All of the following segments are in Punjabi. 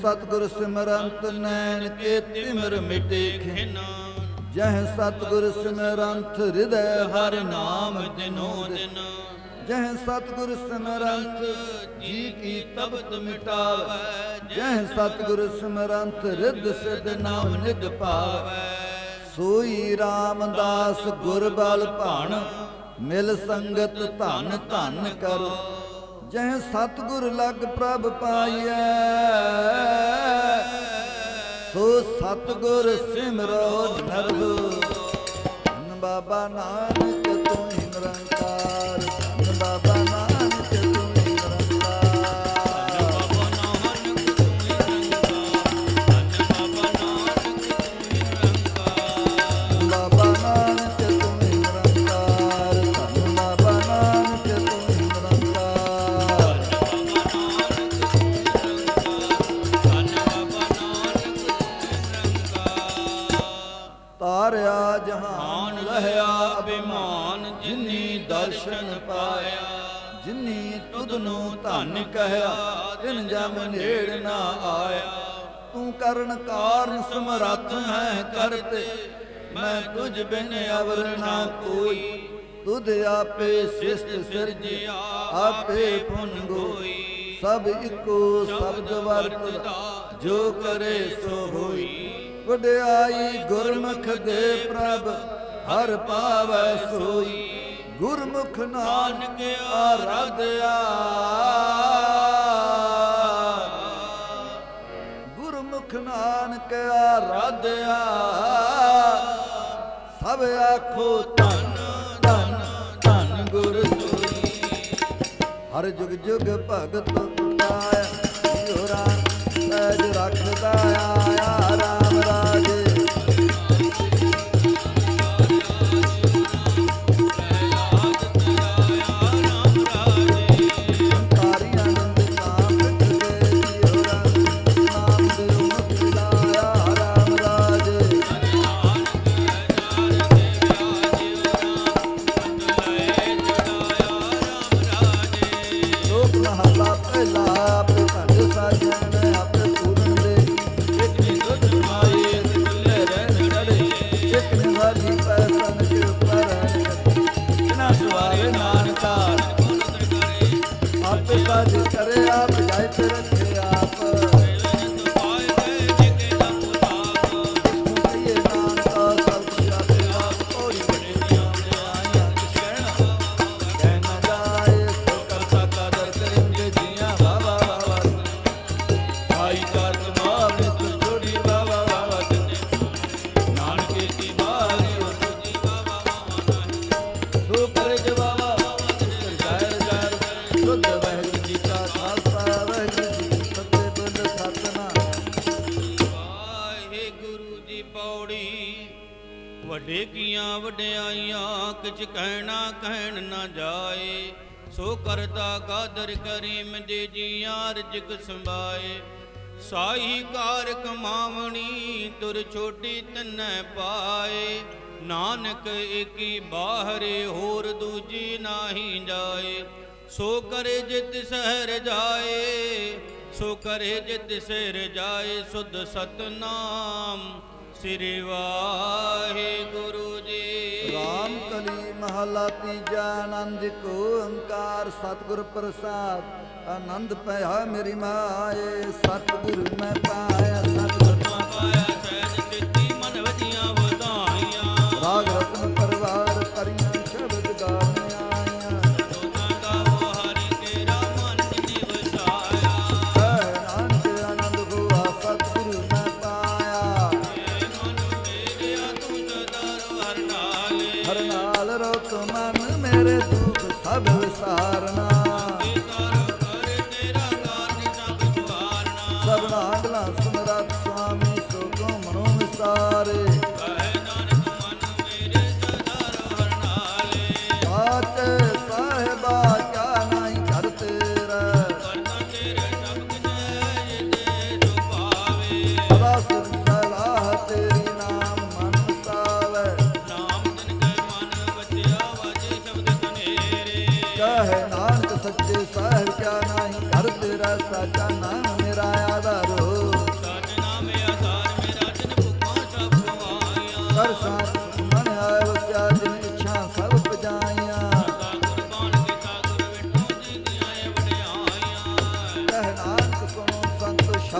ਜਹ ਸਤਿਗੁਰ ਸਿਮਰੰਤ ਨੈਣ ਕੇ ਤਿਮਰ ਮਿਟੇ ਖਿਨ। ਜਹ ਸਤਿਗੁਰ ਸਿਮਰੰਤ ਹਿਰਦੈ ਹਰ ਨਾਮ ਦਿਨੋ ਦਿਨ। ਜਹ ਸਤਿਗੁਰ ਸਿਮਰੰਤ ਜੀ ਕੀ ਤਬਤ ਮਿਟਾਵੈ। ਜਹ ਸਤਿਗੁਰ ਸਿਮਰੰਤ ਰਿੱਧ ਸਿਧ ਨਾਮ ਨਿਧ ਪਾਵੈ। ਸੋਈ ਰਾਮਦਾਸ ਗੁਰ ਬਲ ਭਾਣ, ਮਿਲ ਸੰਗਤ ਧਨ ਧਨ ਕਰੋ। ਜਹ ਸਤਿਗੁਰ ਲਗ ਪ੍ਰਭ ਪਾਈਐ। ਸੋ ਸਤਿਗੁਰ ਸਿਮਰੋ ਨਰਦੋ ਬਾਬਾ ਨਾਨਕ ਤੂੰ ਹੀ ਨੇੜ ਨਾ ਆਇਆ। ਤੂੰ ਕਰਨ ਕਾਰਨ ਸਮਰੱਥ ਹੈ ਕਰਤੇ ਮੈਂ ਤੁਝ ਬਿਨ ਅਵਰ ਨਾ ਕੋਈ। ਤੁਧ ਆਪੇ ਸਿਸਟ ਸਿਰਜਿਆ, ਆਪੇ ਪੁਨ ਗੋਈ। ਸਭ ਇੱਕੋ ਸ਼ਬਦ ਵਰਤਦਾ, ਜੋ ਕਰੇ ਸੋ ਹੋਈ। ਵਡਿਆਈ ਗੁਰਮੁਖ ਦੇ ਪ੍ਰਭ, ਹਰ ਪਾਵੈ ਸੋਈ। ਗੁਰਮੁਖ ਨਾਨਕ ਆਰਾਧਿਆ। ਗੁਰਮੁਖ ਨਾਨਕ ਆਰਾਧਿਆ। ਸਭ ਆਖੋ ਧੰਨ ਧੰਨ ਧੰਨ ਗੁਰ ਸੋਈ ਹਰ ਜੁਗ ਜੁਗ ਭਗਤ ਪਾਇਆ ਜੋਰਾ ਸਹਿਜ ਰੱਖਦਾ ਆਇਆ ਮਹਲਾ ਵੱਡੇ ਕੀਆਂ ਵਡਿਆਈਆਂ, ਕਿਛ ਕਹਿਣਾ ਕਹਿਣ ਨਾ ਜਾਏ। ਸੋ ਕਰਤਾ ਕਾਦਰ ਕਰੀਮ ਦੇ ਜੀਆਂ ਰਜਕ ਸੰਭਾਏ। ਸਾਈ ਕਾਰ ਕਮਾਵਣੀ, ਤੁਰ ਛੋਟੀ ਤਨੈ ਪਾਏ। ਨਾਨਕ ਏਕੀ ਬਾਹਰੇ ਹੋਰ ਦੂਜੀ ਨਾਹੀ ਜਾਏ। ਸੋ ਕਰੇ ਜਿਤ ਸਹਿਰ ਜਾਏ, ਸੋ ਕਰੇ ਜਿਤ ਸਿਰ ਜਾਏ, ਸੁਧ ਸਤਨਾਮ। ਸ੍ਰੀ ਵਾਹਿਗੁਰੂ ਜੀ। ਰਾਮ ਕਲੀ ਮਹਲਾ ਤੀਜਾ, ਆਨੰਦ ਕੋ ਓੰਕਾਰ, ਸਤਿਗੁਰ ਪ੍ਰਸਾਦ। ਆਨੰਦ ਪਿਆ ਮੇਰੀ ਮਾਏ, ਸਤਿਗੁਰ ਮੈਂ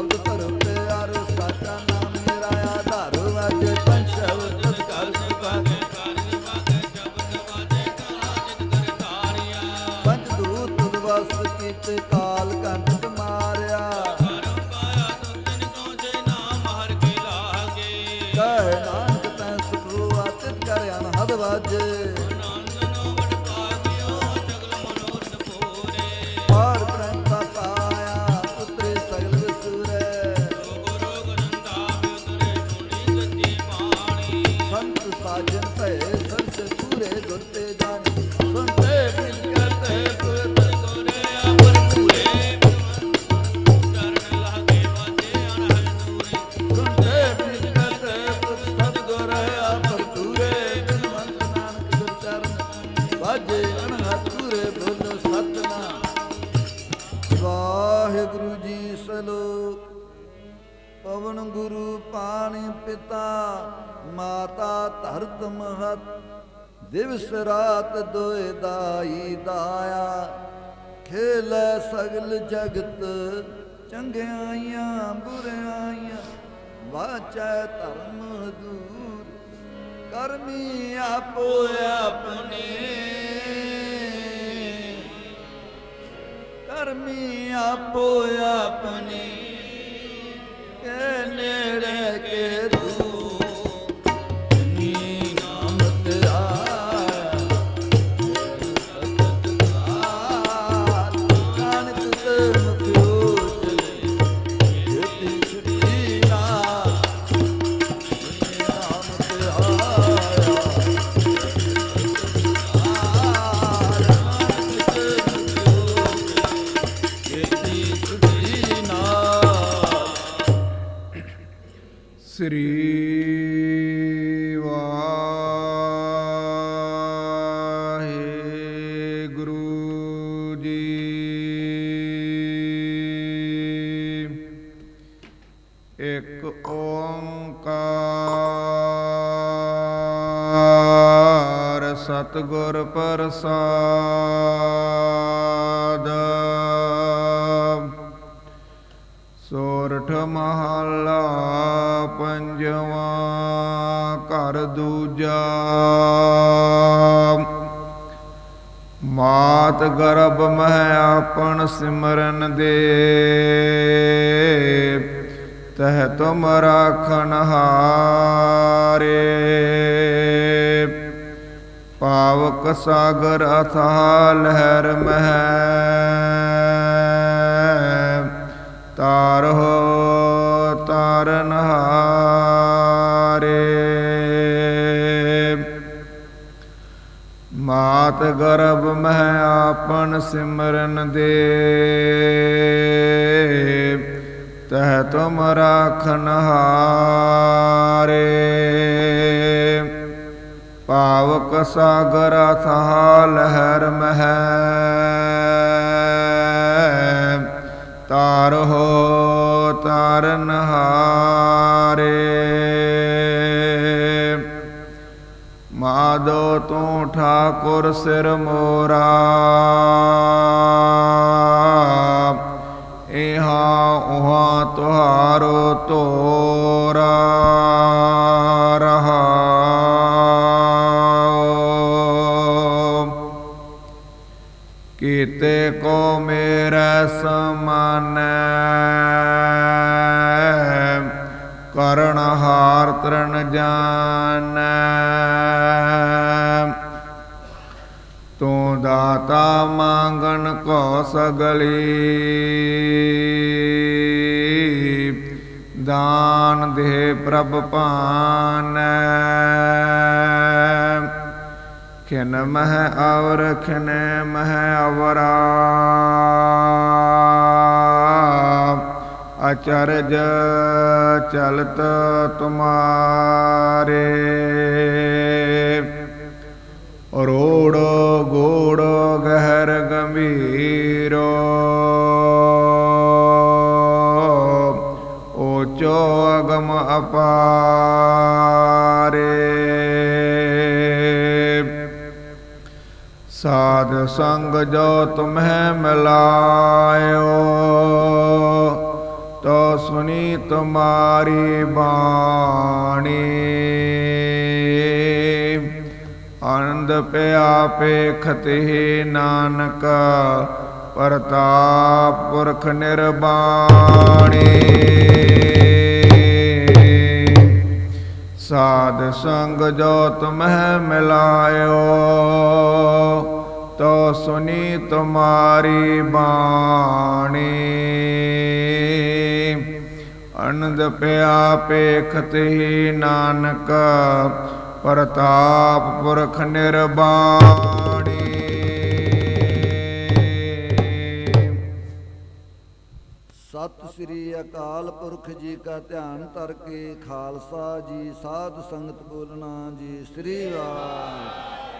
ਸ਼ਬਦ ਧਰਮ ਪਿਆਰ ਸਾਚਾ ਦਿਵਸ ਰਾਤ ਦੋਇ ਦਾਈ ਦਾਇਆ, ਖੇਲੇ ਸਗਲ ਜਗਤ ਚੰਗਿਆਈਆਂ, ਬੁਰਿਆਈਆਂ, ਵਾਚੈ ਧਰਮ ਦੂਰ, ਕਰਮੀ ਆਪੋ ਆਪਣੇ। ਕਰਮੀ ਆਪੋ ਆਪਣੇ ਕੇ ਸ੍ਰੀ ਵਾਹਿਗੁਰੂ ਜੀ। ਇੱਕ ਓੰਕਾਰ ਸਤਿਗੁਰ ਪ੍ਰਸਾਦ। ਸੋਰਠ ਮਹੱਲਾ ਪੰਜਵਾਂ ਘਰ ਦੂਜਾ। ਮਾਤ ਗਰਭ ਮਹਿ ਆਪਣ ਸਿਮਰਨ ਦੇ। ਤਹ ਤੁਮ ਰਾਖਣ ਹਾਰੇ। ਪਾਵਕ ਸਾਗਰ ਅਥਾਹ ਲਹਿਰ ਮਹਿ। ਤਾਰਹੁ ਤਾਰਨ ਹਾਰੇ। ਮਾਤ ਗਰਭ ਮਹਿ ਆਪਨ ਸਿਮਰਨ ਦੇ। ਤਹ ਤੁਮ ਰਾਖਨ ਹਾਰੇ। ਪਾਵਕ ਸਾਗਰ ਅਥਾਹ ਲਹਿਰ ਮਹਿ। ਤਾਰਹੁ ਤਾਰਨ ਹਾਰੇ ਤੂੰ ਠਾਕੁਰ ਸਿਰ ਮੋਰਾ। ਇਹਾ ਉਹਾ ਤੁਹਾਰੋ ਤੋਰਾ। ਰਹਾਉ ਕੀਤੇ ਕੋ ਮੇਰਾ ਸਮਾਨੈ। ਕਰਣ ਹਾਰ ਤਰਨ ਜਾਣੈ ਤੂੰ ਦਾਤਾ ਮੰਗਣ ਕੋ ਸਗਲੀ। ਦਾਨ ਦੇ ਪ੍ਰਭ ਪਾਨ। ਖਿਨ ਮਹ ਔਰ ਖਿਨ ਮਹ ਅਵਰਾ। ਅਚਰਜ ਚਲਤ ਤੁਮਾਰੇ। ਰੋੜ ਗੋੜ ਗਹਿਰ ਗੰਭੀਰੋ। ਓਚੋ ਅਗਮ ਅਪਾਰੇ। ਸਾਧ ਸੰਗ ਜੋ ਤੁਮਹਿ ਮਿਲਾਇਓ। ਤੋ ਸੁਨੀ ਤੁਮਾਰੀ ਬਾਣੀ। ਆਨੰਦ ਪਿਆ ਪੇਖਤੇ ਨਾਨਕ, ਪ੍ਰਤਾਪ ਪੁਰਖ ਨਿਰਬਾਣੀ। ਸਾਧ ਸੰਗ ਜੋ ਤੁਮਹਿ ਮਿਲਾਇਓ, ਤੋ ਸੁਨੀ ਤੁਮਾਰੀ ਬਾਣੀ। ਅਨੰਦ ਪਿਆ ਪੇਖਤ ਹੀ ਨਾਨਕ, ਪ੍ਰਤਾਪ ਪੁਰਖ ਨਿਰਬਾਣੀ। ਸਤਿ ਸ੍ਰੀ ਅਕਾਲ ਪੁਰਖ ਜੀ ਕਾ ਧਿਆਨ ਧਰ ਕੇ, ਖਾਲਸਾ ਜੀ, ਸਾਧ ਸੰਗਤ ਬੋਲਣਾ ਜੀ, ਸ੍ਰੀ ਵਾਹਿਗੁਰੂ